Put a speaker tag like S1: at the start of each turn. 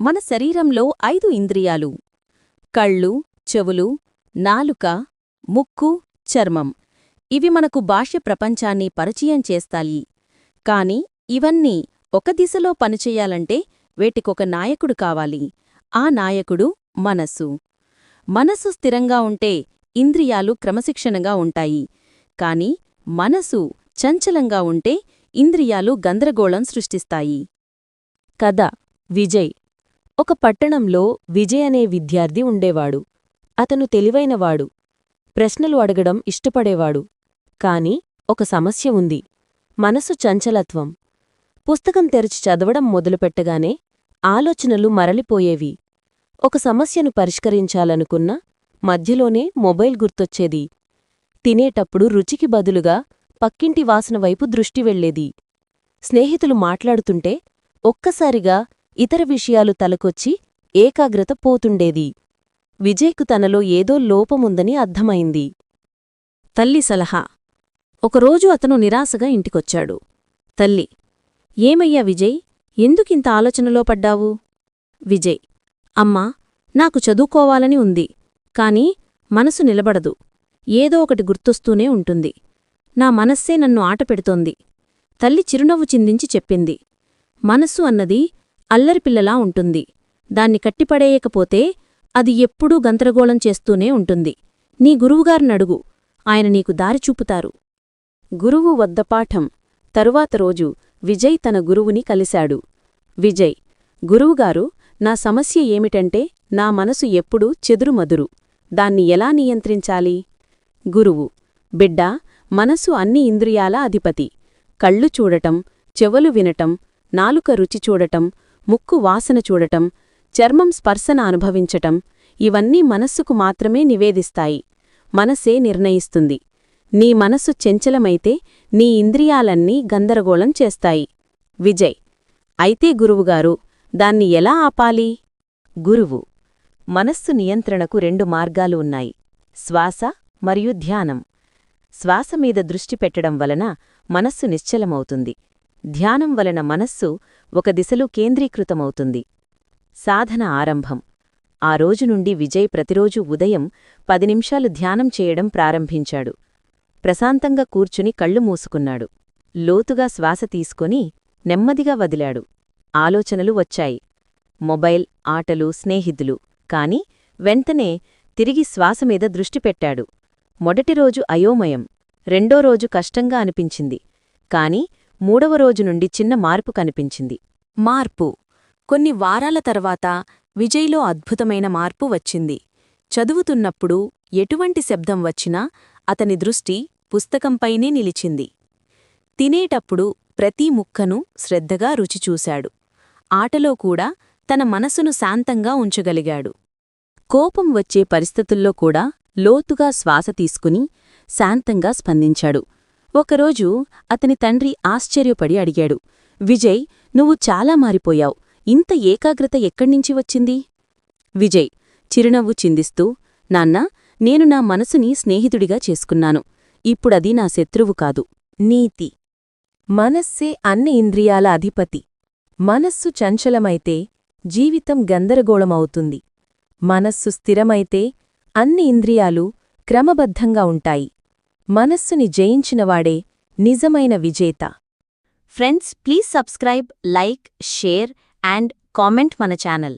S1: మన శరీరంలో ఐదు ఇంద్రియాలు. కళ్ళు చెవులు నాలుక ముక్కు చర్మం. ఇవి మనకు బాహ్య ప్రపంచాన్ని పరిచయం చేస్తాయి. కాని ఇవన్నీ ఒక దిశలో పనిచేయాలంటే వేటికొక నాయకుడు కావాలి. ఆ నాయకుడు మనస్సు. మనస్సు స్థిరంగా ఉంటే ఇంద్రియాలు క్రమశిక్షణగా ఉంటాయి. కాని మనసు చంచలంగా ఉంటే ఇంద్రియాలు గందరగోళం సృష్టిస్తాయి.
S2: కథ విజయ్ ఒక పట్టణంలో విజయ్ అనే విద్యార్థి ఉండేవాడు. అతను తెలివైనవాడు. ప్రశ్నలు అడగడం ఇష్టపడేవాడు. కాని ఒక సమస్య ఉంది. మనసు చంచలత్వం. పుస్తకం తెరిచి చదవడం మొదలుపెట్టగానే ఆలోచనలు మరలిపోయేవి. ఒక సమస్యను పరిష్కరించాలనుకున్న మధ్యలోనే మొబైల్ గుర్తొచ్చేది. తినేటప్పుడు రుచికి బదులుగా పక్కింటి వాసన వైపు దృష్టి వెళ్ళేది స్నేహితులు మాట్లాడుతుంటే ఒక్కసారిగా ఇతర విషయాలు తలకొచ్చి ఏకాగ్రత పోతుండేది. విజయ్కు తనలో ఏదో లోపముందని అర్థమైంది.
S1: తల్లి సలహా. ఒకరోజు అతను నిరాశగా ఇంటికొచ్చాడు. తల్లి ఏమయ్యా విజయ్ ఎందుకింత ఆలోచనలో పడ్డావు? విజయ్ అమ్మా నాకు చదువుకోవాలని ఉంది కాని మనసు నిలబడదు. ఏదో ఒకటి గుర్తొస్తూనే ఉంటుంది. నా మనస్సే నన్ను ఆటపెడుతోంది. తల్లి చిరునవ్వు చిందించి చెప్పింది. మనస్సు అన్నది అల్లరిపిల్లలా ఉంటుంది. దాన్ని కట్టిపడేయకపోతే అది ఎప్పుడూ గందరగోళం చేస్తూనే ఉంటుంది. నీ గురువుగారినడుగు. ఆయన నీకు దారి చూపుతారు. గురువు వద్ద పాఠం. తరువాత రోజు విజయ్ తన గురువుని కలిశాడు. విజయ్ గురువుగారు నా సమస్య ఏమిటంటే నా మనసు ఎప్పుడూ చెదురుమదురు. దాన్ని ఎలా నియంత్రించాలి? గురువు బిడ్డా మనసు అన్ని ఇంద్రియాల అధిపతి. కళ్ళు చూడటం చెవులు వినటం నాలుక రుచి చూడటం ముక్కు వాసన చూడటం చర్మం స్పర్శన అనుభవించటం ఇవన్నీ మనస్సుకు మాత్రమే నివేదిస్తాయి. మనసే నిర్ణయిస్తుంది. నీ మనసు చెంచలమైతే నీ ఇంద్రియాలన్నీ గందరగోళం చేస్తాయి. విజయ్ అయితే గురువుగారు దాన్ని ఎలా ఆపాలి? గురువు మనస్సు నియంత్రణకు రెండు మార్గాలు ఉన్నాయి. శ్వాస మరియు ధ్యానం. శ్వాస మీద దృష్టి పెట్టడం వలన మనస్సు నిశ్చలమవుతుంది. ధ్యానం వలన మనస్సు ఒక దిశలో కేంద్రీకృతమవుతుంది. సాధన ఆరంభం. ఆ రోజు నుండి విజయ్ ప్రతిరోజు ఉదయం పది నిమిషాలు ధ్యానం చేయడం ప్రారంభించాడు. ప్రశాంతంగా కూర్చుని కళ్ళు మూసుకున్నాడు. లోతుగా శ్వాస తీసుకొని నెమ్మదిగా వదిలాడు. ఆలోచనలు వచ్చాయి. మొబైల్ ఆటలు స్నేహితులు. కాని వెంటనే తిరిగి శ్వాసమీద దృష్టి పెట్టాడు. మొదటి రోజు అయోమయం. రెండో రోజు కష్టంగా అనిపించింది. కాని మూడవ రోజు నుండి చిన్న మార్పు కనిపించింది. మార్పు. కొన్ని వారాల తర్వాత విజయ్లో అద్భుతమైన మార్పు వచ్చింది. చదువుతున్నప్పుడు ఎటువంటి శబ్దం వచ్చినా అతని దృష్టి పుస్తకంపైనే నిలిచింది. తినేటప్పుడు ప్రతి ముక్కను శ్రద్ధగా రుచిచూశాడు ఆటలో కూడా తన మనసును శాంతంగా ఉంచగలిగాడు. కోపం వచ్చే పరిస్థితుల్లో కూడా లోతుగా శ్వాస తీసుకుని శాంతంగా స్పందించాడు. ఒకరోజు అతని తండ్రి ఆశ్చర్యపడి అడిగాడు విజయ్ నువ్వు చాలా మారిపోయావు. ఇంత ఏకాగ్రత ఎక్కడ్నించి వచ్చింది? విజయ్ చిరునవ్వు చిందిస్తూ నాన్నా నేను నా మనసుని స్నేహితుడిగా చేసుకున్నాను. ఇప్పుడది నా శత్రువు కాదు నీతి. మనస్సే అన్ని ఇంద్రియాల అధిపతి. మనస్సు చంచలమైతే జీవితం గందరగోళమవుతుంది. మనస్సు స్థిరమైతే అన్ని ఇంద్రియాలు క్రమబద్ధంగా ఉంటాయి. మనస్సుని జయించినవాడే నిజమైన విజేత. Friends please subscribe like share and comment మన ఛానల్.